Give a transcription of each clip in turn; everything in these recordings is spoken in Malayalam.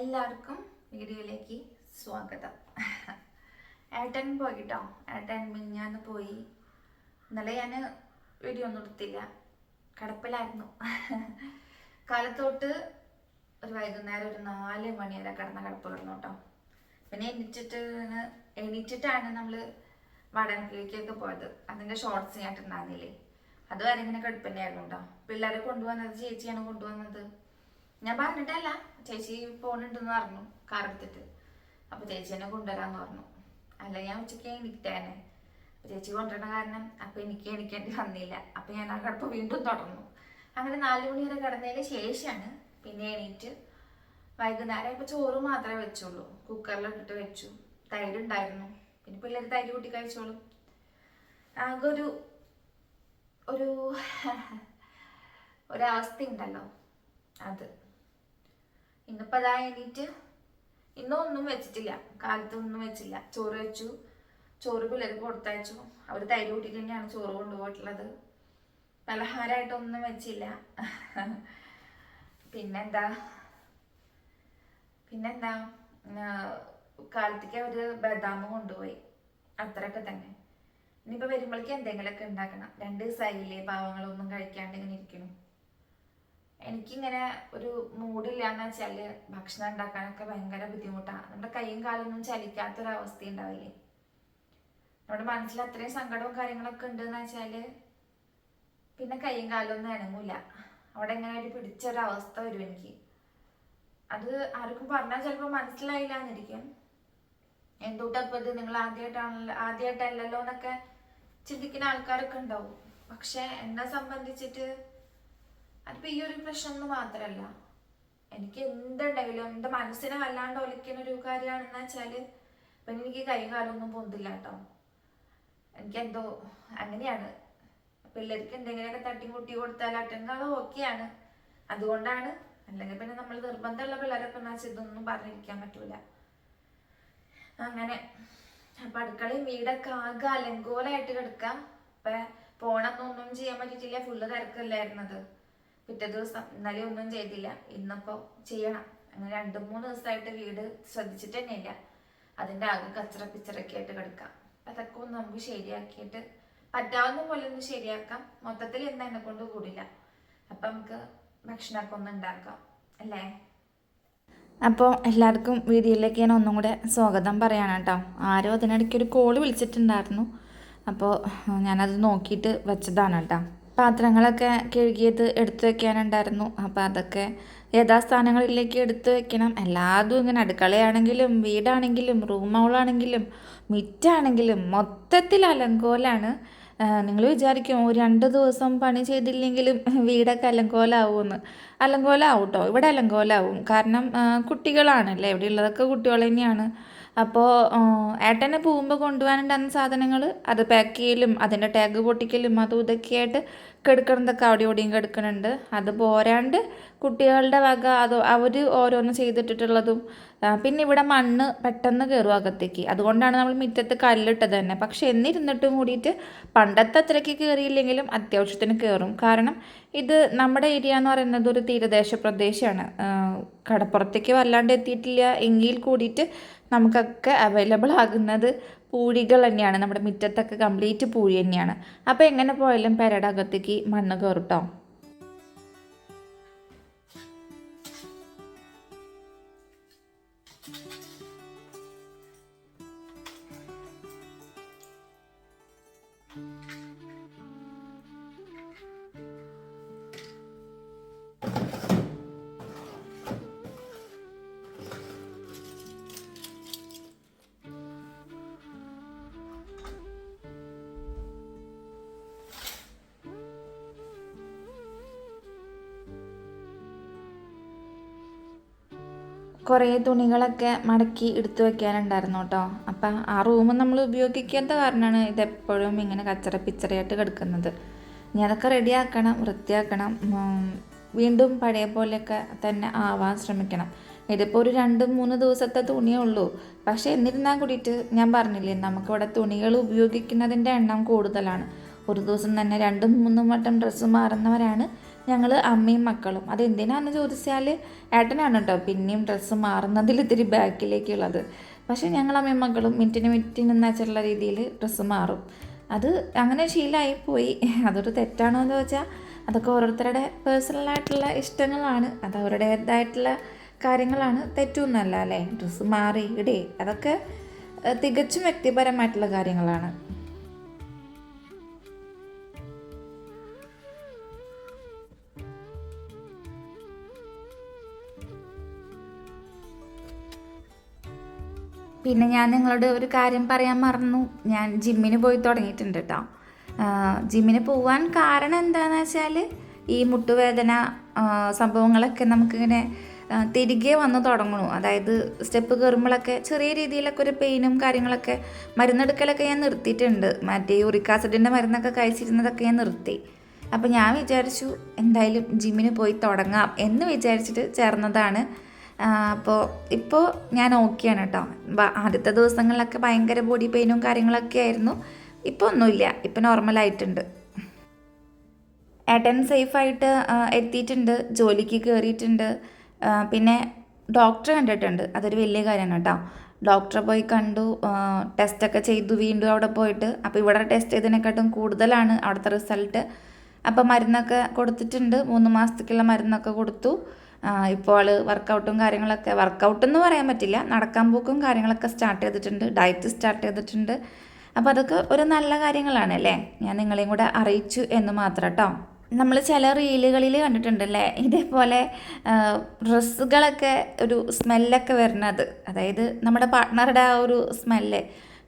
എല്ലാവർക്കും വീഡിയോയിലേക്ക് സ്വാഗതം. ഏട്ടൻ പോയി കേട്ടോ ഏട്ടൻ മിഞ്ഞാന്ന് പോയി. ഇന്നലെ ഞാൻ വീഡിയോ ഒന്നും എടുത്തില്ല. കിടപ്പിലായിരുന്നു. കാലത്തോട്ട് ഒരു വൈകുന്നേരം ഒരു നാല് മണി വരെ കിടന്ന കിടപ്പ് കിടന്നു കേട്ടോ. പിന്നെ എണീറ്റിട്ട് എണീറ്റിട്ടാണ് നമ്മൾ വടനക്കിലേക്കൊക്കെ പോയത്. അതിന്റെ ഷോർട്സ് ഞാൻ ഇട്ടുണ്ടായിരുന്നില്ലേ അതുവരെ ഇങ്ങനെ കിടപ്പന്നെയായിരുന്നു കേട്ടോ. പിള്ളേരെ കൊണ്ടുവന്നത് ചേച്ചിയാണ് കൊണ്ടുവന്നത്. ഞാൻ പറഞ്ഞിട്ടല്ല ചേച്ചി പോണുണ്ടെന്ന് പറഞ്ഞു കാർ എടുത്തിട്ട്. അപ്പൊ ചേച്ചി എന്നെ കൊണ്ടുവരാന്ന് പറഞ്ഞു. അല്ല ഞാൻ ഉച്ചയ്ക്ക് എണീറ്റേനെ ചേച്ചി കൊണ്ടുവരണ കാരണം അപ്പൊ എനിക്ക് എണീക്കേണ്ടി വന്നില്ല. അപ്പൊ ഞാൻ ആ കിടപ്പ് വീണ്ടും തുടർന്നു. അങ്ങനെ നാലു മണി വരെ കിടന്നതിന് ശേഷമാണ് പിന്നെ എണീറ്റ് വൈകുന്നേരം ഇപ്പൊ ചോറ് മാത്രമേ വെച്ചുള്ളൂ. കുക്കറിലിട്ടിട്ട് വെച്ചു. തൈര് ഉണ്ടായിരുന്നു. പിന്നെ പിള്ളേർ തൈര് കൂട്ടി കഴിച്ചോളും. ആകെ ഒരു ഒരു ഒരവസ്ഥ ഉണ്ടല്ലോ അത്. ഇന്നിപ്പോ അതാ എണീറ്റ്. ഇന്നും ഒന്നും വെച്ചിട്ടില്ല. കാലത്ത് ഒന്നും വെച്ചില്ല. ചോറ് വെച്ചു. ചോറ് പിള്ളേർക്ക് കൊടുത്തയച്ചു. അവർ തൈര് കൂട്ടിട്ട് തന്നെയാണ് ചോറ് കൊണ്ടുപോയിട്ടുള്ളത്. പലഹാരമായിട്ടൊന്നും വെച്ചില്ല. പിന്നെന്താ? പിന്നെന്താ? കാലത്തേക്ക് അവർ ബദാം കൊണ്ടുപോയി. അത്രയൊക്കെ തന്നെ. ഇനിയിപ്പോ വരുമ്പോഴേക്ക് എന്തെങ്കിലുമൊക്കെ ഉണ്ടാക്കണം. രണ്ട് ദിവസമായില്ലേ പാവങ്ങളൊന്നും കഴിക്കാണ്ട് ഇങ്ങനെ ഇരിക്കണം. എനിക്കിങ്ങനെ ഒരു മൂഡില്ലാന്ന് വെച്ചാൽ ഭക്ഷണം ഉണ്ടാക്കാനൊക്കെ ഭയങ്കര ബുദ്ധിമുട്ടാണ് നമ്മുടെ കൈയും കാലൊന്നും ചലിക്കാത്തൊരവസ്ഥ ഉണ്ടാവില്ലേ നമ്മുടെ മനസ്സിൽ അത്രയും സങ്കടവും കാര്യങ്ങളൊക്കെ ഉണ്ടെന്ന് വെച്ചാൽ പിന്നെ കൈയും കാലൊന്നും അനങ്ങൂല. അവിടെ ഇങ്ങനെ ഒരു പിടിച്ചൊരവസ്ഥ വരും എനിക്ക്. അത് ആർക്കും പറഞ്ഞാൽ ചിലപ്പോൾ മനസ്സിലായില്ല എന്നിരിക്കും ഇത് നിങ്ങൾ ആദ്യമായിട്ടാണല്ലോ ആദ്യമായിട്ടല്ലല്ലോ എന്നൊക്കെ ചിന്തിക്കുന്ന ആൾക്കാരൊക്കെ ഉണ്ടാവും. പക്ഷെ എന്നെ സംബന്ധിച്ചിട്ട് അതിപ്പോ ഈ ഒരു പ്രശ്നം എന്ന് മാത്രല്ല. എനിക്ക് എന്തുണ്ടെങ്കിലും എന്റെ മനസ്സിനെ വല്ലാണ്ട് ഒലിക്കുന്ന ഒരു കാര്യമാണെന്ന് വെച്ചാൽ പിന്നെ എനിക്ക് കൈകാലൊന്നും പോന്നില്ല കേട്ടോ. എനിക്കെന്തോ അങ്ങനെയാണ്. പിള്ളേർക്ക് എന്തെങ്കിലുമൊക്കെ തട്ടിമുട്ടി കൊടുത്താൽ അറ്റങ്കാളും ഓക്കെയാണ്. അതുകൊണ്ടാണ് അല്ലെങ്കിൽ പിന്നെ നമ്മൾ നിർബന്ധമുള്ള പിള്ളേരൊക്കെ എന്ന് വെച്ചാൽ ഇതൊന്നും പറഞ്ഞിരിക്കാൻ പറ്റൂല. അങ്ങനെ അപ്പൊ അടുക്കളയും വീടൊക്കെ ആകെ അലങ്കോലായിട്ട് കിടക്കാം. ഇപ്പൊ പോണന്നൊന്നും ചെയ്യാൻ പറ്റിയിട്ടില്ല. ഫുള്ള് തിരക്കല്ലായിരുന്നത്. പിറ്റേ ദിവസം ഇന്നലെ ഒന്നും ചെയ്തില്ല. ഇന്നിപ്പോ ചെയ്യണം. അങ്ങനെ രണ്ട് മൂന്ന് ദിവസമായിട്ട് വീട് ശ്രദ്ധിച്ചിട്ട് തന്നെയില്ല. അതിന്റെ ആകെ കച്ചറ പിച്ചറൊക്കെ ആയിട്ട് കിടക്കാം. അതൊക്കെ ഒന്ന് നമുക്ക് ശരിയാക്കിയിട്ട് പറ്റാവുന്ന പോലെ ഒന്ന് ശരിയാക്കാം. മൊത്തത്തിൽ എന്താ എന്നെ കൊണ്ട് കൂടില്ല. അപ്പൊ നമുക്ക് ഭക്ഷണമൊക്കെ ഒന്ന് ഉണ്ടാക്കാം. അല്ലേ? അപ്പോൾ എല്ലാവർക്കും വീഡിയോയിലേക്ക് ഞാൻ ഒന്നും കൂടെ സ്വാഗതം പറയാണ് കേട്ടോ. ആരോ അതിനിടയ്ക്ക് ഒരു കോൾ വിളിച്ചിട്ടുണ്ടായിരുന്നു. അപ്പോൾ ഞാനത് നോക്കിയിട്ട് വെച്ചതാണ് കേട്ടോ. പാത്രങ്ങളൊക്കെ കഴുകിയത് എടുത്തു വെക്കാനുണ്ടായിരുന്നു. അപ്പോൾ അതൊക്കെ യഥാസ്ഥാനങ്ങളിലേക്ക് എടുത്തു വെക്കണം. എല്ലാതും ഇങ്ങനെ അടുക്കളയാണെങ്കിലും വീടാണെങ്കിലും റൂം ഹോളാണെങ്കിലും മിറ്റാണെങ്കിലും മൊത്തത്തിൽ അലങ്കോലാണ്. നിങ്ങൾ വിചാരിക്കും രണ്ട് ദിവസം പണി ചെയ്തില്ലെങ്കിലും വീടൊക്കെ അലങ്കോലാവുമെന്ന് അലങ്കോലാവും കേട്ടോ ഇവിടെ അലങ്കോലാവും. കാരണം കുട്ടികളാണല്ലേ? ഇവിടെ ഉള്ളതൊക്കെ കുട്ടികൾ തന്നെയാണ്. അപ്പോൾ ഏട്ടനെ പോകുമ്പോൾ കൊണ്ടുപോകാനുണ്ടാകുന്ന സാധനങ്ങൾ അത് പാക്ക് ചെയ്യലും അതിന്റെ ടാഗ് പൊട്ടിക്കലും അതും ഇതൊക്കെ ആയിട്ട് കെടുക്കണതൊക്കെ അവിടെ ഇവിടെയും കെടുക്കണുണ്ട്. അത് പോരാണ്ട് കുട്ടികളുടെ വക അത് അവർ ഓരോന്ന് ചെയ്തിട്ടിട്ടുള്ളതും പിന്നെ ഇവിടെ മണ്ണ് പെട്ടെന്ന് കയറും അകത്തേക്ക്. അതുകൊണ്ടാണ് നമ്മൾ മുറ്റത്ത് കല്ലിട്ടത് തന്നെ. പക്ഷെ എന്നിരുന്നിട്ടും കൂടിയിട്ട് പണ്ടത്തെ അത്രയ്ക്ക് കയറിയില്ലെങ്കിലും അത്യാവശ്യത്തിന് കയറും കാരണം ഇത് നമ്മുടെ ഏരിയ എന്ന് പറയുന്നത് ഒരു തീരദേശ പ്രദേശമാണ്. കടപ്പുറത്തേക്ക് വല്ലാണ്ട് എത്തിയിട്ടില്ല. എങ്കിൽ കൂടിയിട്ട് നമുക്കൊക്കെ അവൈലബിൾ ആകുന്നത് പൂഴികൾ തന്നെയാണ്. നമ്മുടെ മുറ്റത്തൊക്കെ കംപ്ലീറ്റ് പൂഴി തന്നെയാണ്. അപ്പോൾ എങ്ങനെ പോയാലും പെരയുടെ അകത്തേക്ക് മണ്ണ് കയറും കേട്ടോ കുറേ തുണികളൊക്കെ മടക്കി എടുത്തു വെക്കാനുണ്ടായിരുന്നു കേട്ടോ. അപ്പം ആ റൂം നമ്മൾ ഉപയോഗിക്കാത്ത കാരണമാണ് ഇതെപ്പോഴും ഇങ്ങനെ കച്ചറ പിച്ചറയായിട്ട് കിടക്കുന്നത്. ഇനി അതൊക്കെ റെഡിയാക്കണം വൃത്തിയാക്കണം വീണ്ടും പഴയ പോലെയൊക്കെ തന്നെ ആവാൻ ശ്രമിക്കണം. ഇതിപ്പോൾ ഒരു രണ്ട് മൂന്ന് ദിവസത്തെ തുണിയേ ഉള്ളൂ. പക്ഷേ എന്നിരുന്നാൽ കൂടിയിട്ട് ഞാൻ പറഞ്ഞില്ലേ നമുക്കിവിടെ തുണികൾ ഉപയോഗിക്കുന്നതിന്റെ എണ്ണം കൂടുതലാണ്. ഒരു ദിവസം തന്നെ രണ്ടും മൂന്നും വട്ടം ഡ്രസ്സ് മാറുന്നവരാണ്. ഞങ്ങൾ അമ്മയും മക്കളും. അതെന്തിനാന്ന് ചോദിച്ചാൽ ഏട്ടനാണ് കേട്ടോ പിന്നെയും ഡ്രസ്സ് മാറുന്നതിൽ ഇത്തിരി ബാക്കിലേക്കുള്ളത്. പക്ഷേ ഞങ്ങൾ അമ്മയും മക്കളും മിനിറ്റിന് മിനിറ്റിന് എന്നുവെച്ചുള്ള രീതിയിൽ ഡ്രസ്സ് മാറും. അത് അങ്ങനെ ശീലമായി പോയി. അതൊരു തെറ്റാണോ എന്ന് ചോദിച്ചാൽ അതൊക്കെ ഓരോരുത്തരുടെ പേഴ്സണലായിട്ടുള്ള ഇഷ്ടങ്ങളാണ്. അത് അവരുടേതായിട്ടുള്ള കാര്യങ്ങളാണ്. തെറ്റൊന്നുമല്ല അല്ലേ? ഡ്രസ്സ് മാറി ഇടേ അതൊക്കെ തികച്ചും വ്യക്തിപരമായിട്ടുള്ള കാര്യങ്ങളാണ്. പിന്നെ ഞാൻ നിങ്ങളോട് ഒരു കാര്യം പറയാൻ മറന്നു. ഞാൻ ജിമ്മിന് പോയി തുടങ്ങിയിട്ടുണ്ട് കേട്ടോ ജിമ്മിന് പോവാൻ കാരണം എന്താണെന്ന് വെച്ചാൽ ഈ മുട്ടുവേദന സംഭവങ്ങളൊക്കെ നമുക്കിങ്ങനെ തിരികെ വന്ന് തുടങ്ങണു. അതായത് സ്റ്റെപ്പ് കയറുമ്പോഴൊക്കെ ചെറിയ രീതിയിലൊക്കെ ഒരു പെയിനും കാര്യങ്ങളൊക്കെ മരുന്നെടുക്കലൊക്കെ ഞാൻ നിർത്തിയിട്ടുണ്ട്. മറ്റേ യൂറിക് ആസിഡിന്റെ മരുന്നൊക്കെ കഴിച്ചിരുന്നതൊക്കെ ഞാൻ നിർത്തി. അപ്പോൾ ഞാൻ വിചാരിച്ചു എന്തായാലും ജിമ്മിന് പോയി തുടങ്ങാം എന്ന് വിചാരിച്ചിട്ട് ചേർന്നതാണ് അപ്പോൾ ഇപ്പോൾ ഞാൻ ഓക്കെയാണ് കേട്ടോ ആദ്യത്തെ ദിവസങ്ങളിലൊക്കെ ഭയങ്കര ബോഡി പെയിനും കാര്യങ്ങളൊക്കെ ആയിരുന്നു. ഇപ്പോൾ ഒന്നുമില്ല. ഇപ്പോൾ നോർമലായിട്ടുണ്ട് ഏട്ടൻ സേഫായിട്ട് എത്തിയിട്ടുണ്ട്. ജോലിക്ക് കയറിയിട്ടുണ്ട് പിന്നെ ഡോക്ടറെ കണ്ടിട്ടുണ്ട്. അതൊരു വലിയ കാര്യമാണ് കേട്ടോ ഡോക്ടറെ പോയി കണ്ടു. ടെസ്റ്റൊക്കെ ചെയ്തു വീണ്ടും അവിടെ പോയിട്ട്. അപ്പോൾ ഇവിടെ ടെസ്റ്റ് ചെയ്തതിനെക്കാട്ടും കൂടുതലാണ് അവിടുത്തെ റിസൾട്ട് അപ്പോൾ മരുന്നൊക്കെ കൊടുത്തിട്ടുണ്ട്. മൂന്ന് മാസത്തേക്കുള്ള മരുന്നൊക്കെ കൊടുത്തു. ഇപ്പോൾ ആൾ വർക്കൗട്ടും കാര്യങ്ങളൊക്കെ വർക്കൗട്ട് എന്ന് പറയാൻ പറ്റില്ല. നടക്കാൻ പോക്കും കാര്യങ്ങളൊക്കെ സ്റ്റാർട്ട് ചെയ്തിട്ടുണ്ട്. ഡയറ്റ് സ്റ്റാർട്ട് ചെയ്തിട്ടുണ്ട്. അപ്പോൾ അതൊക്കെ ഒരു നല്ല കാര്യങ്ങളാണ് അല്ലേ? ഞാൻ നിങ്ങളെയും കൂടെ അറിയിച്ചു എന്ന് മാത്രം കേട്ടോ നമ്മൾ ചില റീലുകളിൽ കണ്ടിട്ടുണ്ടല്ലേ? ഇതേപോലെ ഡ്രസ്സുകളൊക്കെ ഒരു സ്മെല്ലൊക്കെ വരുന്നത്. അതായത് നമ്മുടെ പാർട്ട്ണറുടെ ആ ഒരു സ്മെല്ല്.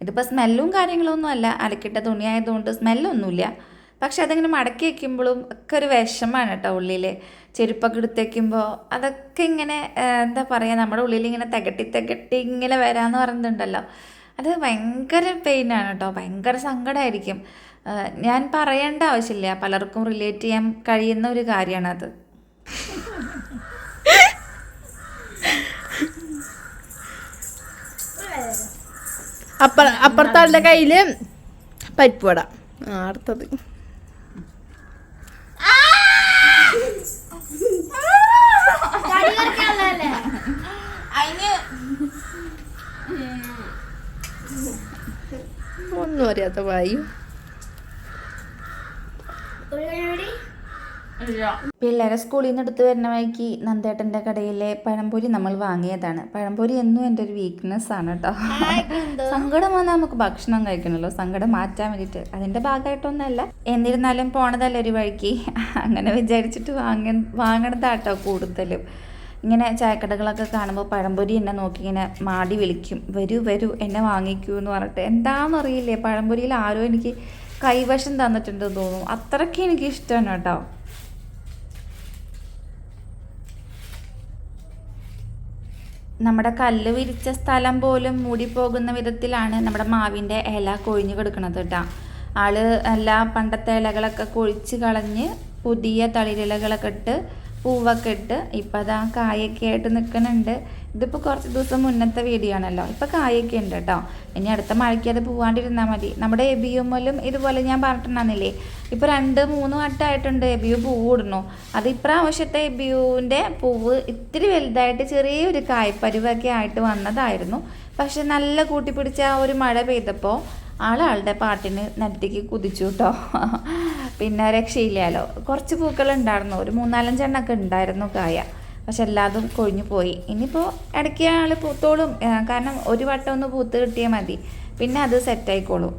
ഇതിപ്പോൾ സ്മെല്ലും കാര്യങ്ങളൊന്നും അല്ല. അലക്കിട്ട തുണിയായതുകൊണ്ട് സ്മെല്ലൊന്നുമില്ല. പക്ഷെ അതിങ്ങനെ മടക്കി വയ്ക്കുമ്പോഴും ഒക്കെ ഒരു വിഷമാണ് കേട്ടോ ഉള്ളിൽ ചെരുപ്പൊക്കെ എടുത്തേക്കുമ്പോൾ അതൊക്കെ ഇങ്ങനെ എന്താ പറയുക നമ്മുടെ ഉള്ളിൽ ഇങ്ങനെ തികട്ടി തികട്ടി ഇങ്ങനെ വരാമെന്ന് പറയുന്നുണ്ടല്ലോ. അത് ഭയങ്കര പെയിനാണ് കേട്ടോ ഭയങ്കര സങ്കടമായിരിക്കും ഞാൻ പറയേണ്ട ആവശ്യമില്ല. പലർക്കും റിലേറ്റ് ചെയ്യാൻ കഴിയുന്ന ഒരു കാര്യമാണത് അപ്പുറ അപ്പുറത്തെ ആളുടെ കയ്യിൽ പരിപ്പ് വട. ആ! ഒന്നും അറിയാത്ത വായു പിള്ളേരെ സ്കൂളിൽ നിന്ന് എടുത്ത് വരുന്ന വഴിക്ക് നന്ദേട്ടന്റെ കടയിലെ പഴംപൊരി നമ്മൾ വാങ്ങിയതാണ്. പഴംപൊരി എന്നും എന്റെ ഒരു വീക്ക്നെസ് ആണ് കേട്ടോ സങ്കടം വന്നാൽ നമുക്ക് ഭക്ഷണം കഴിക്കണമല്ലോ സങ്കടം മാറ്റാൻ വേണ്ടിയിട്ട്. അതിന്റെ ഭാഗമായിട്ടൊന്നല്ല എന്നിരുന്നാലും പോണതല്ല ഒരു വഴിക്ക്. അങ്ങനെ വിചാരിച്ചിട്ട് വാങ്ങ വാങ്ങണതാട്ടോ കൂടുതലും. ഇങ്ങനെ ചായക്കടകളൊക്കെ കാണുമ്പോൾ പഴംപൊരി എന്നെ നോക്കി ഇങ്ങനെ മാടി വിളിക്കും. വരൂ വരൂ എന്നെ വാങ്ങിക്കൂ എന്ന് പറഞ്ഞിട്ട്. എന്താണെന്നറിയില്ലേ പഴംപൊരിയിൽ ആരോ എനിക്ക് കൈവശം തന്നിട്ടുണ്ടെന്ന് തോന്നും അത്രയ്ക്ക് എനിക്ക് ഇഷ്ടമാണ് കേട്ടോ. നമ്മുടെ കല്ല് വിരിച്ച സ്ഥലം പോലും മൂടിപ്പോകുന്ന വിധത്തിലാണ് നമ്മുടെ മാവിന്റെ ഇല കൊഴിഞ്ഞു കിടക്കുന്നത് കേട്ടോ. ആൾ എല്ലാ പണ്ടത്തെ ഇലകളൊക്കെ കൊഴിച്ച് കളഞ്ഞ് പുതിയ തളിരിലകളൊക്കെ ഇട്ട് പൂവൊക്കെ ഇട്ട് ഇപ്പം അതാ കായൊക്കെ ആയിട്ട് നിൽക്കുന്നുണ്ട് ഇതിപ്പോൾ കുറച്ച് ദിവസം മുന്നത്തെ വീഡിയോ ആണല്ലോ. ഇപ്പം കായൊക്കെ ഉണ്ട് കേട്ടോ ഇനി അടുത്ത മഴയ്ക്ക് അത് പോവാണ്ടിരുന്നാൽ മതി. നമ്മുടെ എബിയുമ്മലും ഇതുപോലെ ഞാൻ പറഞ്ഞിട്ടുണ്ടായിരുന്നില്ലേ? ഇപ്പോൾ രണ്ട് മൂന്ന് വട്ടമായിട്ടുണ്ട് എബിയു പൂവ് ഇടുന്നു. അത് ഇപ്രാവശ്യത്തെ എബിയുവിന്റെ പൂവ് ഇത്തിരി വലുതായിട്ട് ചെറിയൊരു കായ്പരുവൊക്കെ ആയിട്ട് വന്നതായിരുന്നു. പക്ഷെ നല്ല കൂട്ടിപ്പിടിച്ച ആ ഒരു മഴ പെയ്തപ്പോൾ ആളാളുടെ പാട്ടിന് നെറ്റിക്ക് കുതിച്ചു കേട്ടോ പിന്നെ രക്ഷയില്ലല്ലോ. കുറച്ച് പൂക്കൾ ഉണ്ടായിരുന്നു ഒരു മൂന്നാലഞ്ചെണ്ണൊക്കെ ഉണ്ടായിരുന്നു കായ. പക്ഷെ എല്ലാതും കൊഴിഞ്ഞു പോയി. ഇനിയിപ്പോൾ ഇടയ്ക്ക് ആൾ പൂത്തോളും. കാരണം ഒരു വട്ടം ഒന്ന് പൂത്ത് കിട്ടിയാൽ മതി. പിന്നെ അത് സെറ്റായിക്കോളും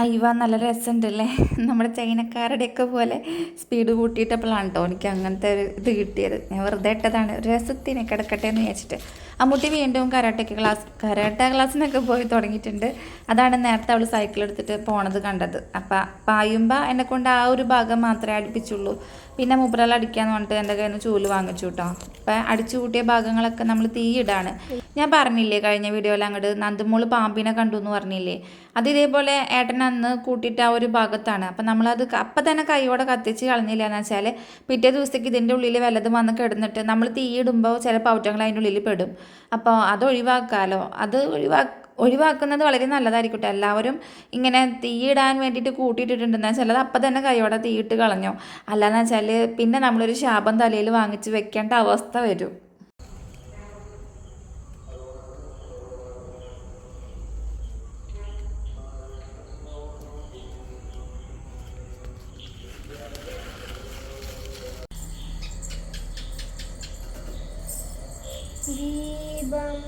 അയ്യവ നല്ല രസമുണ്ടല്ലേ? നമ്മുടെ ചൈനക്കാരുടെയൊക്കെ പോലെ സ്പീഡ് കൂട്ടിയിട്ടപ്പോഴാണ് കേട്ടോ എനിക്ക് അങ്ങനത്തെ ഒരു ഇത് കിട്ടിയത്. ഞാൻ വെറുതെ ഇട്ടതാണ്. രസത്തിന് കിടക്കട്ടെ എന്ന് വിചാരിച്ചിട്ട്. അമ്മൂട്ടി വീണ്ടും കരാട്ടയ്ക്ക് ക്ലാസ് കരാട്ട ക്ലാസ്സിനൊക്കെ പോയി തുടങ്ങിയിട്ടുണ്ട്. അതാണ് നേരത്തെ അവൾ സൈക്കിൾ എടുത്തിട്ട് പോണത് കണ്ടത്. അപ്പം പായുമ്പോൾ എന്നെ കൊണ്ട് ആ ഒരു ഭാഗം മാത്രമേ അടുപ്പിച്ചുള്ളൂ. പിന്നെ മുബ്രൽ അടിക്കാന്ന് പറഞ്ഞിട്ട് എന്റെ കയ്യിൽ നിന്ന് ചൂൽ വാങ്ങിച്ചു കേട്ടോ അപ്പം അടിച്ചു കൂട്ടിയ ഭാഗങ്ങളൊക്കെ നമ്മൾ തീയിടാണ്. ഞാൻ പറഞ്ഞില്ലേ കഴിഞ്ഞ വീഡിയോയിൽ അങ്ങോട്ട് നന്ദമോൾ പാമ്പിനെ കണ്ടു എന്ന് പറഞ്ഞില്ലേ? അത് ഇതേപോലെ ഏട്ടൻ അന്ന് കൂട്ടിയിട്ട് ആ ഒരു ഭാഗത്താണ്. അപ്പം നമ്മളത് അപ്പം തന്നെ കൈയോടെ കത്തിച്ച് കളഞ്ഞില്ല. എന്ന് വെച്ചാൽ പിറ്റേ ദിവസത്തേക്ക് ഇതിന്റെ ഉള്ളിൽ വല്ലതും വന്ന് കിടന്നിട്ട് നമ്മൾ തീയിടുമ്പോൾ ചില പൗറ്റങ്ങൾ അതിന്റെ ഉള്ളിൽ പെടും. അപ്പോൾ അത് ഒഴിവാക്കാമല്ലോ അത് ഒഴിവാ ഒഴിവാക്കുന്നത് വളരെ നല്ലതായിരിക്കും കേട്ടോ. എല്ലാവരും ഇങ്ങനെ തീയിടാൻ വേണ്ടിയിട്ട് കൂട്ടിയിട്ടിട്ടുണ്ടെന്ന് അത് അപ്പം തന്നെ കൈയോടെ തീയിട്ട് കളഞ്ഞോ. അല്ലാന്ന് വെച്ചാൽ പിന്നെ നമ്മളൊരു ശാപം തലയിൽ വാങ്ങിച്ച് വെക്കേണ്ട അവസ്ഥ വരും. ദീപം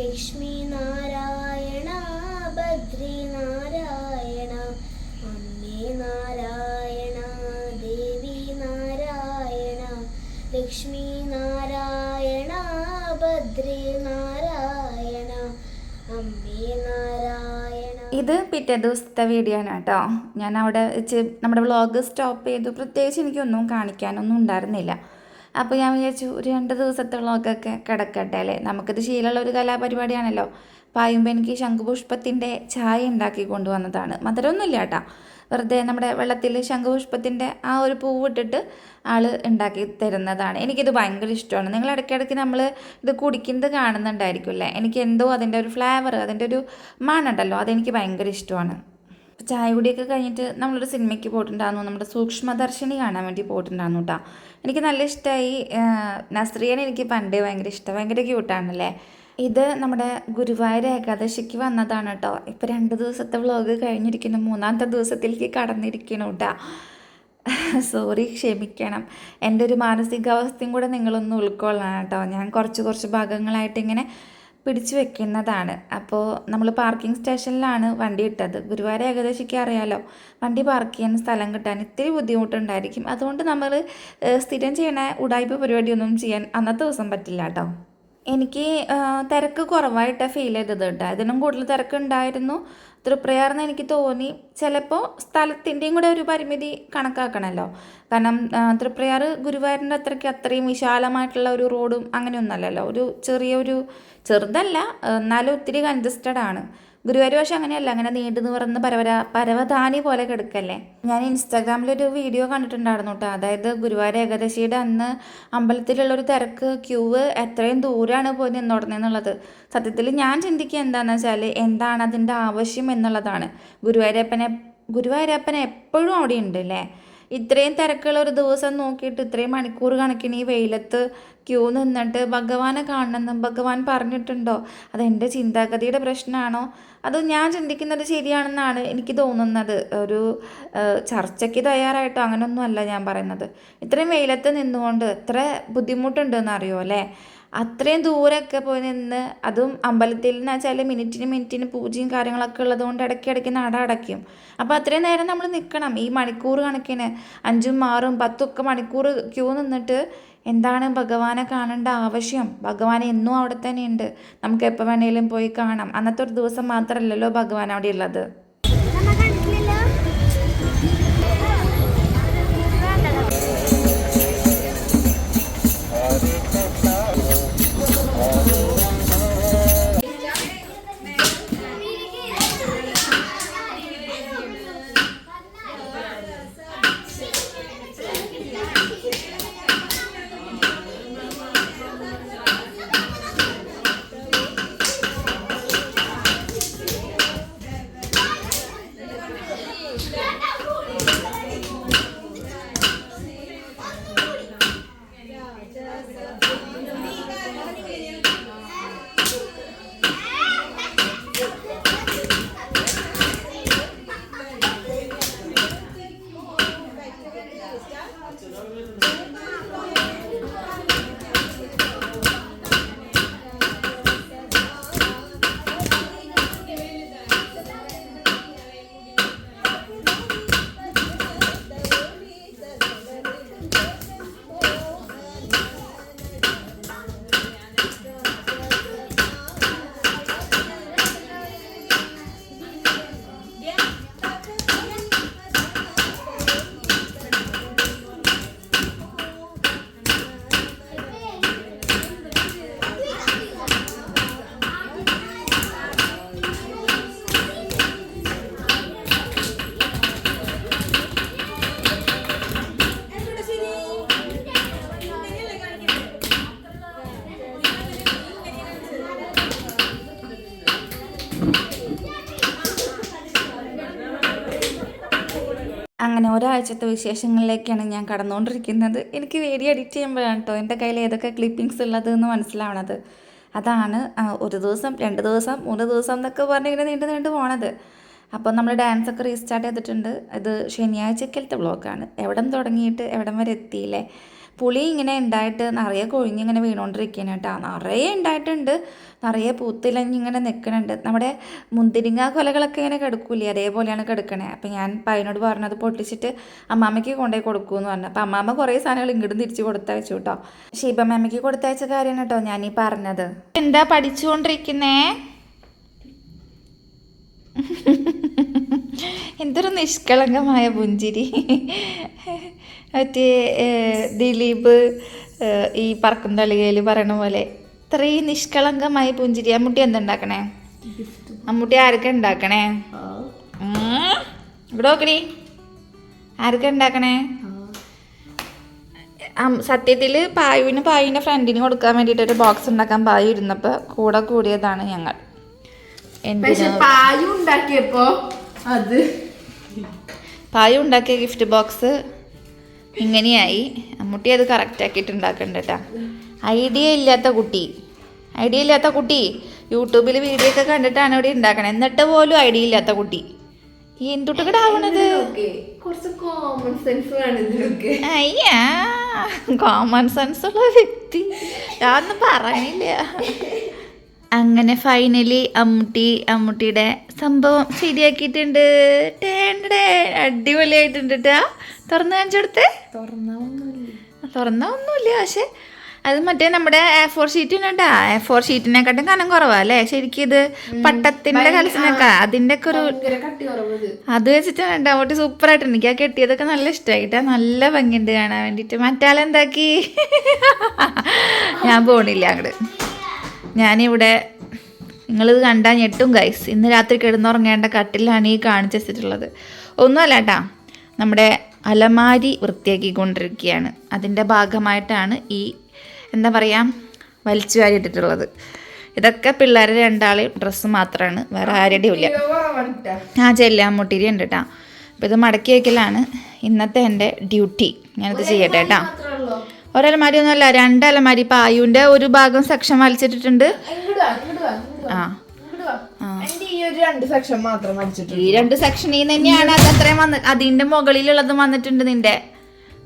ലക്ഷ്മി നാരായണ ബദ്രി നാരായണ അമ്മേ നാരായണ ദേവി നാരായണ ലക്ഷ്മി നാരായണ ബദ്രി നാരായണ അമ്മേ നാരായണ. ഇത് പിറ്റേ ദിവസത്തെ വീഡിയോ ആണ് കേട്ടോ. ഞാൻ അവിടെ വെച്ച് നമ്മുടെ വ്ളോഗ് സ്റ്റോപ്പ് ചെയ്തു. പ്രത്യേകിച്ച് എനിക്കൊന്നും കാണിക്കാനൊന്നും ഉണ്ടായിരുന്നില്ല. അപ്പോൾ ഞാൻ വിചാരിച്ചു ഒരു രണ്ട് ദിവസത്തോളമൊക്കെ കിടക്കട്ടെ അല്ലേ? നമുക്കിത് ശീലമുള്ള ഒരു കലാപരിപാടിയാണല്ലോ. പായുമ്പോൾ എനിക്ക് ശംഖുപുഷ്പത്തിന്റെ ചായ ഉണ്ടാക്കി കൊണ്ടുവന്നതാണ്. മധുരമൊന്നുമില്ല കേട്ടോ. വെറുതെ നമ്മുടെ വെള്ളത്തിൽ ശംഖുപുഷ്പത്തിന്റെ ആ ഒരു പൂവ് ഇട്ടിട്ട് ആൾ ഉണ്ടാക്കി തരുന്നതാണ്. എനിക്കിത് ഭയങ്കര ഇഷ്ടമാണ്. നിങ്ങൾ ഇടയ്ക്കിടയ്ക്ക് നമ്മൾ ഇത് കുടിക്കുന്നത് കാണുന്നുണ്ടായിരിക്കും അല്ലേ? എനിക്ക് എന്തോ അതിന്റെ ഒരു ഫ്ലേവർ അതിന്റെ ഒരു മണുണ്ടല്ലോ അതെനിക്ക് ഭയങ്കര ഇഷ്ടമാണ്. ചായ കുടിയൊക്കെ കഴിഞ്ഞിട്ട് നമ്മളൊരു സിനിമയ്ക്ക് പോയിട്ടുണ്ടായിരുന്നു. നമ്മുടെ സൂക്ഷ്മദർശിനി കാണാൻ വേണ്ടി പോയിട്ടുണ്ടായിരുന്നു കേട്ടോ എനിക്ക് നല്ല ഇഷ്ടമായി നസ്രിയനെ എനിക്ക് പണ്ടേ ഭയങ്കര ഇഷ്ടം. ഭയങ്കര ക്യൂട്ടാണല്ലേ? ഇത് നമ്മുടെ ഗുരുവായൂർ ഏകാദശിക്ക് വന്നതാണ് കേട്ടോ ഇപ്പം രണ്ട് ദിവസത്തെ വ്ളോഗ് കഴിഞ്ഞിരിക്കുന്നു. മൂന്നാമത്തെ ദിവസത്തിലേക്ക് കടന്നിരിക്കണം കേട്ടോ സോറി ക്ഷമിക്കണം. എന്റെ ഒരു മാനസികാവസ്ഥയും കൂടെ നിങ്ങളൊന്ന് ഉൾക്കൊള്ളണം കേട്ടോ ഞാൻ കുറച്ച് കുറച്ച് ഭാഗങ്ങളായിട്ട് ഇങ്ങനെ പിടിച്ചു വെക്കുന്നതാണ്. അപ്പോൾ നമ്മൾ പാർക്കിംഗ് സ്റ്റേഷനിലാണ് വണ്ടി ഇട്ടത്. ഗുരുവായൂർ ഏകദേശിക്ക് അറിയാലോ. വണ്ടി പാർക്ക് ചെയ്യാൻ സ്ഥലം കിട്ടാൻ ഇത്തിരി ബുദ്ധിമുട്ടുണ്ടായിരിക്കും. അതുകൊണ്ട് നമ്മൾ സ്ഥിരം ചെയ്യണ ഉടായ്പ പരിപാടിയൊന്നും ചെയ്യാൻ അന്നത്തെ ദിവസം പറ്റില്ല കേട്ടോ. എനിക്ക് തിരക്ക് കുറവായിട്ട് ഫീൽ ചെയ്തത് കേട്ടോ. ഇതിനും കൂടുതൽ തിരക്കുണ്ടായിരുന്നു തൃപ്രയാർന്ന് എനിക്ക് തോന്നി. ചിലപ്പോൾ സ്ഥലത്തിന്റെയും കൂടെ ഒരു പരിമിതി കണക്കാക്കണമല്ലോ കാരണം തൃപ്രയാർ ഗുരുവായൂരിന്റെ അത്രയ്ക്ക് അത്രയും വിശാലമായിട്ടുള്ള ഒരു റോഡും അങ്ങനെയൊന്നുമല്ലല്ലോ. ഒരു ചെറിയൊരു ചെറുതല്ല എന്നാലും ഒത്തിരി കൺജസ്റ്റഡ് ആണ്. ഗുരുവായൂർ പക്ഷെ അങ്ങനെയല്ല അങ്ങനെ നീണ്ടു നിവർന്ന് പരവര പരവധാനി പോലെ കിടക്കല്ലേ? ഞാൻ ഇൻസ്റ്റാഗ്രാമിൽ ഒരു വീഡിയോ കണ്ടിട്ടുണ്ടായിരുന്നു കേട്ടോ. അതായത് ഗുരുവായൂർ ഏകദശിയുടെ അന്ന് അമ്പലത്തിലുള്ള ഒരു തിരക്ക് ക്യൂവ് എത്രയും ദൂരമാണ് പോയി നിന്നോടുന്നെന്നുള്ളത് സത്യത്തിൽ ഞാൻ ചിന്തിക്കുക എന്താണെന്ന് വെച്ചാൽ എന്താണ് അതിന്റെ ആവശ്യം എന്നുള്ളതാണ്. ഗുരുവായൂരപ്പനെ ഗുരുവായൂരപ്പൻ എപ്പോഴും അവിടെ ഉണ്ട് അല്ലേ? ഇത്രയും തിരക്കുള്ള ഒരു ദിവസം നോക്കിയിട്ട് ഇത്രയും മണിക്കൂർ കണക്കിന് ഈ വെയിലത്ത് ക്യൂ നിന്നിട്ട് ഭഗവാനെ കാണണമെന്നും ഭഗവാൻ പറഞ്ഞിട്ടുണ്ടോ? അതെന്റെ ചിന്താഗതിയുടെ പ്രശ്നമാണോ? അത് ഞാൻ ചിന്തിക്കുന്നത് ശരിയാണെന്നാണ് എനിക്ക് തോന്നുന്നത്. ഒരു ചർച്ചയ്ക്ക് തയ്യാറായിട്ടോ അങ്ങനെയൊന്നും അല്ല ഞാൻ പറയുന്നത്. ഇത്രയും വെയിലത്ത് നിന്നുകൊണ്ട് എത്ര ബുദ്ധിമുട്ടുണ്ടെന്ന് അറിയോ അല്ലേ? അത്രയും ദൂരമൊക്കെ പോയി നിന്ന് അതും അമ്പലത്തിൽ എന്ന് വെച്ചാൽ മിനിറ്റിന് മിനിറ്റിന് പൂജയും കാര്യങ്ങളൊക്കെ ഉള്ളതുകൊണ്ട് ഇടയ്ക്ക് നട അടയ്ക്കും. അപ്പോൾ അത്രയും നേരം നമ്മൾ നിൽക്കണം. ഈ മണിക്കൂർ കണക്കിന് അഞ്ചും ആറും പത്തും ഒക്കെ മണിക്കൂർ ക്യൂ നിന്നിട്ട് എന്താണ് ഭഗവാനെ കാണേണ്ട ആവശ്യം? ഭഗവാൻ എന്നും അവിടെ തന്നെയുണ്ട്. നമുക്ക് എപ്പോൾ വേണേലും പോയി കാണാം. അന്നത്തെ ഒരു ദിവസം മാത്രമല്ലല്ലോ ഭഗവാൻ അവിടെ ഉള്ളത്. जसबी ഒരാഴ്ചത്തെ വിശേഷങ്ങളിലേക്കാണ് ഞാൻ കടന്നുകൊണ്ടിരിക്കുന്നത്. എനിക്ക് വീഡിയോ എഡിറ്റ് ചെയ്യുമ്പോഴാണ് കേട്ടോ എന്റെ കയ്യിൽ ഏതൊക്കെ ക്ലിപ്പിങ്സ് ഉള്ളത് എന്ന് മനസ്സിലാവണത്. അതാണ് ഒരു ദിവസം രണ്ട് ദിവസം മൂന്ന് ദിവസം എന്നൊക്കെ പറഞ്ഞ് ഇങ്ങനെ നീണ്ടു നീണ്ടു പോണത്. അപ്പോൾ നമ്മൾ ഡാൻസ് ഒക്കെ റീസ്റ്റാർട്ട് ചെയ്തിട്ടുണ്ട്. ഇത് ശനിയാഴ്ചക്കലത്തെ വ്ളോഗാണ് എവിടം തുടങ്ങിയിട്ട് എവിടം വരെ എത്തിയില്ലേ? പുളി ഇങ്ങനെ ഉണ്ടായിട്ട് നിറയെ കൊഴിഞ്ഞ് ഇങ്ങനെ വീണുകൊണ്ടിരിക്കുകയാണ് കേട്ടോ. നിറയെ ഉണ്ടായിട്ടുണ്ട് നിറയെ പൂത്തിലഞ്ഞിങ്ങനെ നിൽക്കുന്നുണ്ട് നമ്മുടെ മുന്തിരിങ്ങ കൊലകളൊക്കെ ഇങ്ങനെ കിടക്കൂലേ അതേപോലെയാണ് കിടക്കണേ. അപ്പം ഞാൻ പയ്യനോട് പറഞ്ഞത് പൊട്ടിച്ചിട്ട് അമ്മാമ്മയ്ക്ക് കൊണ്ടുപോയി കൊടുക്കുമെന്ന് പറഞ്ഞു. അപ്പം അമ്മാമ്മ കുറേ സാധനങ്ങൾ ഇങ്ങോട്ടും തിരിച്ച് കൊടുത്തയച്ചു കേട്ടോ ഷീബമ്മയ്ക്ക് കൊടുത്തയച്ച കാര്യമാണ് കേട്ടോ ഞാൻ ഈ പറഞ്ഞത്. എന്താ പഠിച്ചുകൊണ്ടിരിക്കുന്നേ എന്തൊരു നിഷ്കളങ്കമായ പുഞ്ചിരി. മറ്റേ ദിലീപ് ഈ പറക്കും തളികയിൽ പറയണ പോലെ ഇത്രയും നിഷ്കളങ്കമായ പുഞ്ചിരി. അമ്മൂട്ടി എന്തുണ്ടാക്കണേ? അമ്മൂട്ടി ആരൊക്കെ ഉണ്ടാക്കണേ. ഇവിടെ നോക്കടി ആരൊക്കെ ഉണ്ടാക്കണേ? സത്യത്തിൽ പായുവിന് പായുവിന്റെ ഫ്രണ്ടിന് കൊടുക്കാൻ വേണ്ടിയിട്ട് ഒരു ബോക്സ് ഉണ്ടാക്കാൻ പായു ഇരുന്നപ്പോൾ കൂടെ കൂടിയതാണ് ഞങ്ങൾ. പക്ഷെ പായു ഉണ്ടാക്കിയപ്പോ അത് പായ ഉണ്ടാക്കിയ ഗിഫ്റ്റ് ബോക്സ് ഇങ്ങനെയായി. അമ്മുട്ടി അത് കറക്റ്റ് ആക്കിയിട്ട് ഉണ്ടാക്കണ്ട കേട്ടാ ഐഡിയ ഇല്ലാത്ത കുട്ടി. ഐഡിയ ഇല്ലാത്ത കുട്ടി. യൂട്യൂബിൽ വീഡിയോ ഒക്കെ കണ്ടിട്ടാണ് ഇവിടെ ഉണ്ടാക്കണത് എന്നിട്ട് പോലും ഐഡിയ ഇല്ലാത്ത കുട്ടി. ഇതിനൊക്കെ അയ്യാ. കോമൺ സെൻസ് ഉള്ള വ്യക്തി. ഞാനൊന്നും പറയണില്ല. അങ്ങനെ ഫൈനലി അമ്മൂട്ടി അമ്മൂട്ടിയുടെ സംഭവം ശരിയാക്കിയിട്ടുണ്ട്. ടേണ്ടേ അടിപൊളിയായിട്ടുണ്ട് കേട്ടാ തുറന്നു കാണിച്ചെടുത്ത്. തുറന്നാ ഒന്നുമില്ല പക്ഷെ അത് മറ്റേ നമ്മുടെ എ ഫോർ ഷീറ്റിനുണ്ടാ എ ഫോർ ഷീറ്റിനെക്കാട്ടും കനം കുറവാ അല്ലേ? ശരിക്കും ഇത് പട്ടത്തിന്റെ കലസിനൊക്കെ അതിന്റെ ഒക്കെ ഒരു അത് കട്ടി കേട്ടോ അവട്ട് സൂപ്പർ ആയിട്ട് എനിക്ക് ആ കെട്ടിയതൊക്കെ നല്ല ഇഷ്ടമായിട്ടാ നല്ല ഭംഗിയുണ്ട് കാണാൻ വേണ്ടിട്ട് മറ്റാളെന്താക്കി? ഞാൻ പോണില്ല അങ്ങോട്ട് ഞാനിവിടെ നിങ്ങളിത് കണ്ടാൽ ഞെട്ടും ഗൈസ് ഇന്ന് രാത്രി കിടന്നുറങ്ങേണ്ട കട്ടിലാണ് ഈ കാണിച്ചു വെച്ചിട്ടുള്ളത്. ഒന്നുമല്ല കേട്ടാ നമ്മുടെ അലമാരി വൃത്തിയാക്കിക്കൊണ്ടിരിക്കുകയാണ്. അതിന്റെ ഭാഗമായിട്ടാണ് ഈ എന്താ പറയുക വലിച്ചു വാരി ഇട്ടിട്ടുള്ളത്. ഇതൊക്കെ പിള്ളേരെ രണ്ടാളെയും ഡ്രസ്സ് മാത്രമാണ് വേറെ ആരുടെയും ഇല്ല ആ ചെല്ലാമ്മൂട്ടിരി ഉണ്ട് കേട്ടോ അപ്പോൾ ഇത് മടക്കി വയ്ക്കലാണ് ഇന്നത്തെ എന്റെ ഡ്യൂട്ടി ഞാനിത് ചെയ്യട്ടെ കേട്ടോ ഒരലമാരി ഒന്നുമല്ല രണ്ട് അലമാരി പായുവിന്റെ ഒരു ഭാഗം സെക്ഷൻ വലിച്ചിട്ടിട്ടുണ്ട്. ആ. ഈ ഒരു രണ്ട് സെക്ഷൻ മാത്രം അടിച്ചിട്ടുണ്ട് ഈ രണ്ട് സെക്ഷനിൽ തന്നെയാണ്. അത് അത്രയും വന്ന് അതിന്റെ മുകളിലുള്ളത് വന്നിട്ടുണ്ട് നിന്റെ.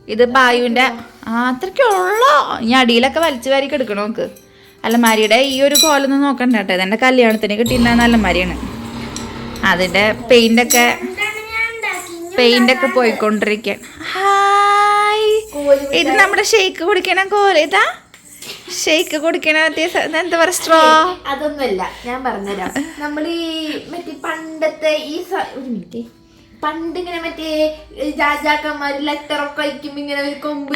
ഇത് പായുവിന്റെ ആ അത്രയ്ക്കുള്ളോ ഇനി അടിയിലൊക്കെ വലിച്ചു വാരി എടുക്കണം നോക്ക് അലമാരിയുടെ ഈ ഒരു കോലൊന്നും നോക്കണ്ട കേട്ടോ. ഇതെന്റെ കല്യാണത്തിന് കിട്ടിയിട്ടുണ്ടായിരുന്ന അലമാരിയാണ്. അതിന്റെ പെയിന്റൊക്കെ പെയിന്റൊക്കെ പോയിക്കൊണ്ടിരിക്കാൻ ഹായ്. ഇത് നമ്മുടെ ഷേക്ക് കുടിക്കണ കോല. ഇതാ. ഷെയ്ക്ക് കുടിക്കണ എന്താ പറയുക സ്ട്രോ അതൊന്നുമല്ല. ഞാൻ പറഞ്ഞുതരാം. നമ്മൾ ഈ മറ്റേ പണ്ടത്തെ ഈ ഒരു മിനിറ്റ് പണ്ട് ഇങ്ങനെ മറ്റേ രാജാക്കന്മാര് ലെറ്റർ ഒക്കെ വയ്ക്കുമ്പോ ഇങ്ങനെ ഒരു കൊമ്പ്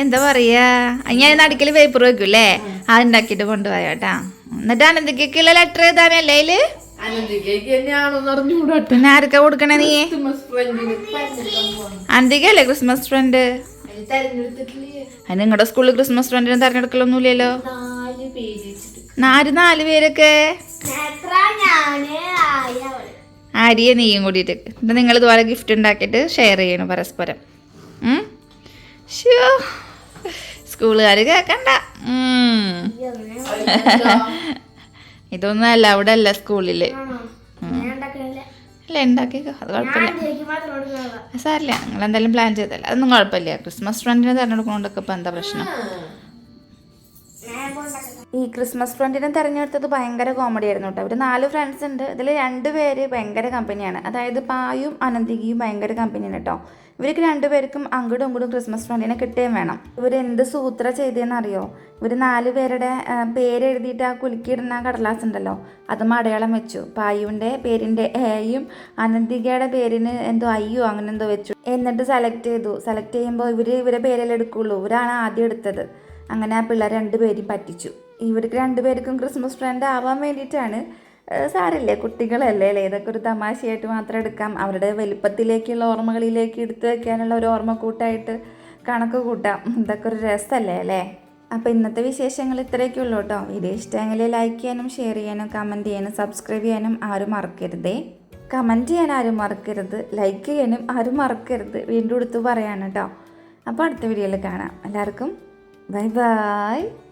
എന്താ പറയാ? ഞാൻ നടുക്കൽ പേപ്പർ വെക്കൂലേ അത് ഉണ്ടാക്കിട്ട് കൊണ്ടുപോയാട്ടാ എന്നിട്ട് അനന്തിക്കുള്ള ലെറ്റർ എഴുതാനല്ലേ അതിൽ? പിന്നെ ആർക്കാ കൊടുക്കണേ നീ? പോകണം ക്രിസ്മസ് ഫ്രണ്ട്? അത് നിങ്ങളുടെ സ്കൂളിൽ ക്രിസ്മസ് ഫ്രണ്ടിനെ തെരഞ്ഞെടുക്കലൊന്നുമില്ലല്ലോ? നാല് നാല് നാല് പേരൊക്കെ? ആര്യ നീയും കൂടിയിട്ട്. എന്നിട്ട് നിങ്ങൾ ഇതുപോലെ ഗിഫ്റ്റ് ഉണ്ടാക്കിയിട്ട് ഷെയർ ചെയ്യണം പരസ്പരം. സ്കൂളുകാർ കേക്കണ്ട. ഉം. ഇതൊന്നും അല്ല അവിടെ അല്ല സ്കൂളിൽ. അല്ല ഉണ്ടാക്കിക്കോ അത് കുഴപ്പമില്ല. സാറില്ല നിങ്ങൾ എന്തായാലും പ്ലാൻ ചെയ്തല്ല. അതൊന്നും കുഴപ്പമില്ല. ക്രിസ്മസ് ഫ്രണ്ടിനെ തിരഞ്ഞെടുക്കണോണ്ടൊക്കെ ഇപ്പം എന്താ പ്രശ്നം? ഈ ക്രിസ്മസ് ഫ്രണ്ടിനെ തിരഞ്ഞെടുത്തത് ഭയങ്കര കോമഡി ആയിരുന്നു കേട്ടോ. ഇവർ നാല് ഫ്രണ്ട്സ് ഉണ്ട്. ഇതിൽ രണ്ട് പേര് ഭയങ്കര കമ്പനിയാണ് അതായത് പായും അനന്തികയും ഭയങ്കര കമ്പനിയാണ് കേട്ടോ. ഇവർക്ക് രണ്ടുപേർക്കും അങ്ങോട്ടും ഇങ്ങോട്ടും ക്രിസ്മസ് ഫ്രണ്ടിനെ കിട്ടുകയും വേണം. ഇവർ എന്ത് സൂത്ര ചെയ്തതെന്ന് അറിയോ ഇവർ നാല് പേരുടെ പേരെഴുതിയിട്ട് ആ കുലുക്കിയിടുന്ന കടലാസ് ഉണ്ടല്ലോ അതും അടയാളം വെച്ചു. പായുവിന്റെ പേരിന്റെ എയും അനന്തികയുടെ പേരിന് എന്തോ അയ്യോ അങ്ങനെ എന്തോ വെച്ചു. എന്നിട്ട് സെലക്ട് ചെയ്തു. സെലക്ട് ചെയ്യുമ്പോൾ ഇവർ ഇവരെ പേരെല്ലാം എടുക്കുള്ളൂ. ഇവരാണ് ആദ്യം എടുത്തത്. അങ്ങനെ ആ പിള്ളേർ രണ്ടുപേരും പറ്റിച്ചു. ഇവർക്ക് രണ്ടുപേർക്കും ക്രിസ്മസ് ഫ്രണ്ട് ആവാൻ വേണ്ടിയിട്ടാണ് സാരല്ലേ കുട്ടികളല്ലേ അല്ലേ? ഇതൊക്കെ ഒരു തമാശയായിട്ട് മാത്രം എടുക്കാം. അവരുടെ വലിപ്പത്തിലേക്കുള്ള ഓർമ്മകളിലേക്ക് എടുത്തു വയ്ക്കാനുള്ള ഒരു ഓർമ്മക്കൂട്ടായിട്ട് കണക്ക് കൂട്ടാം. ഇതൊക്കെ ഒരു രസമല്ലേ അല്ലേ? അപ്പോൾ ഇന്നത്തെ വിശേഷങ്ങൾ ഇത്രയൊക്കെ ഉള്ളൂ കേട്ടോ. വീഡിയോ ഇഷ്ടമെങ്കിൽ ലൈക്ക് ചെയ്യാനും ഷെയർ ചെയ്യാനും കമന്റ് ചെയ്യാനും സബ്സ്ക്രൈബ് ചെയ്യാനും ആരും മറക്കരുതേ. കമന്റ് ചെയ്യാൻ ആരും മറക്കരുത്. ലൈക്ക് ചെയ്യാനും ആരും മറക്കരുത്. വീണ്ടും എടുത്ത് പറയാണ് കേട്ടോ. അപ്പോൾ അടുത്ത വീഡിയോയിൽ കാണാം. എല്ലാവർക്കും ബൈ ബൈ